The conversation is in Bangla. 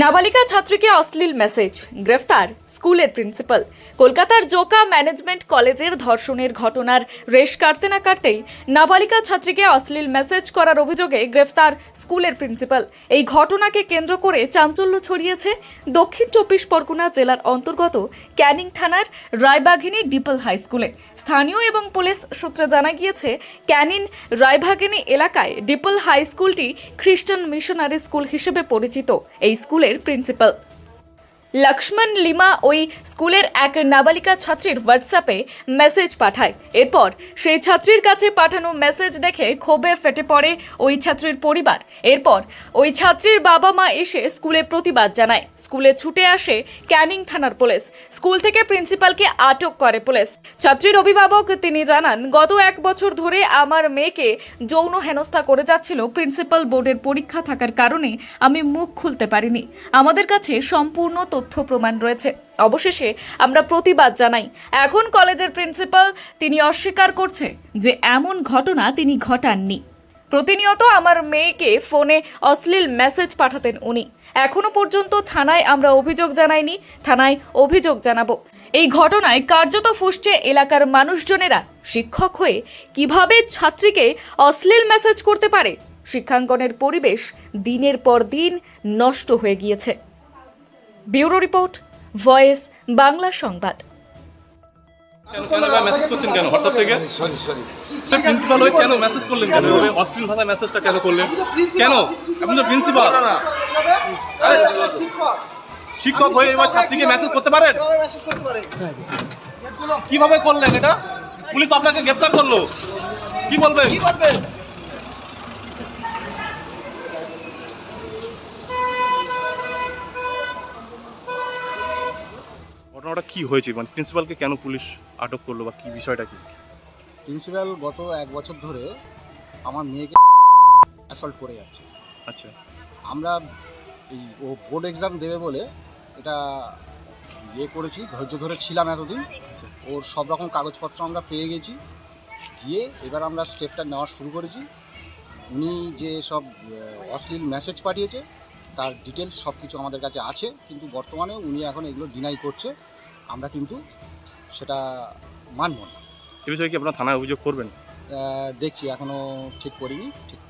নাবালিকা ছাত্রীকে অশ্লীল মেসেজ গ্রেফতার। স্কুলের প্রিন্সিপাল। কলকাতার জোকা ম্যানেজমেন্ট কলেজের ধর্ষণের ঘটনার রেশ কাটতে না কাটতেই নাবালিকা ছাত্রীকে অশ্লীল মেসেজ করার অভিযোগে গ্রেফতার স্কুলের প্রিন্সিপাল। এই ঘটনাকে কেন্দ্র করে চাঞ্চল্য ছড়িয়েছে দক্ষিণ চব্বিশ পরগনা জেলার অন্তর্গত ক্যানিং থানার রায়বাঘিনী ডিপল হাই স্কুলে। স্থানীয় এবং পুলিশ সূত্রে জানা গিয়েছে ক্যানিন রায়বাঘিনী এলাকায় ডিপল হাই স্কুলটি খ্রিস্টান মিশনারি স্কুল হিসেবে পরিচিত, এই স্কুলের প্রিন্সিপাল। লক্ষ্মণ লিমা ওই স্কুলের এক নাবালিকা ছাত্রীর হোয়াটসঅ্যাপে মেসেজ পাঠায়। এরপর সেই ছাত্রীর কাছে পাঠানো মেসেজ দেখে ক্ষোভে ফেটে পড়ে ওই ছাত্রীর পরিবার। এরপর ওই ছাত্রীর বাবা মা এসে স্কুলে প্রতিবাদ জানায়। স্কুলে ছুটে আসে ক্যানিং থানার পুলিশ। স্কুল থেকে প্রিন্সিপালকে আটক করে পুলিশ। ছাত্রীর অভিভাবক তিনি জানান, গত এক বছর ধরে আমার মেয়েকে যৌন হেনস্থা করে যাচ্ছিল প্রিন্সিপাল বোর্ডের পরীক্ষা থাকার কারণে আমি মুখ খুলতে পারিনি। আমাদের কাছে সম্পূর্ণ তথ্য প্রমাণ রয়েছে। অবশেষে আমরা প্রতিবাদ জানাই। এখন কলেজের প্রিন্সিপাল তিনি অস্বীকার করছে যে এমন ঘটনা তিনি ঘটাননি। প্রতিনিয়ত আমার মেয়েকে ফোনে অশ্লীল মেসেজ পাঠাতেন উনি। এখনও পর্যন্ত থানায় আমরা অভিযোগ জানাইনি, থানায় অভিযোগ জানাব। এই ঘটনায় কার্যত ফুসছে এলাকার মানুষজনেরা। শিক্ষক হয়ে কীভাবে ছাত্রীকে অশ্লীল মেসেজ করতে পারে? শিক্ষাঙ্গনের পরিবেশ দিনের পর দিন নষ্ট হয়ে গিয়েছে। ব্যুরো রিপোর্ট ভয়েস বাংলা সংবাদ। কেন মেসেজ করছেন কেন? হোয়াটসঅ্যাপ থেকে? সরি সরি প্রিন্সিপাল হয়ে কেন মেসেজ করলেন কেন? এভাবে অশ্লীল ভাষায় মেসেজটা কেন করলেন? কেন? আপনি তো প্রিন্সিপাল শিক্ষক। শিক্ষক হয়ে এবার ছাত্রীকে মেসেজ করতে পারেন? কীভাবে মেসেজ করতে পারে কীভাবে করলেন এটা? পুলিশ আপনাকে গ্রেফতার করল। কি বলবেন? কি বলবেন? ঘটনাটা কি হয়েছে? মানে প্রিন্সিপালকে কেন পুলিশ আটক করল বা কি বিষয়টা কি? প্রিন্সিপাল গত এক বছর ধরে আমার মেয়েকে অ্যাসল্ট করে যাচ্ছে। আচ্ছা। আমরা এই ও বোর্ড এক্সাম দেবে বলে এটা ইয়ে করেছি ধৈর্য ধরে ছিলাম এতদিন। আচ্ছা। ওর সব রকম কাগজপত্র আমরা পেয়ে গেছি। গিয়ে এবার আমরা স্টেপটা নেওয়া শুরু করেছি। উনি যে সব অশ্লীল মেসেজ পাঠিয়েছে তার ডিটেলস সব কিছু আমাদের কাছে আছে। কিন্তু বর্তমানে উনি এখন এগুলো ডিনাই করছে। আমরা কিন্তু সেটা মানব না। এ বিষয়ে কি আপনারা থানায় অভিযোগ করবেন? দেখছি এখনও ঠিক করিনি ঠিক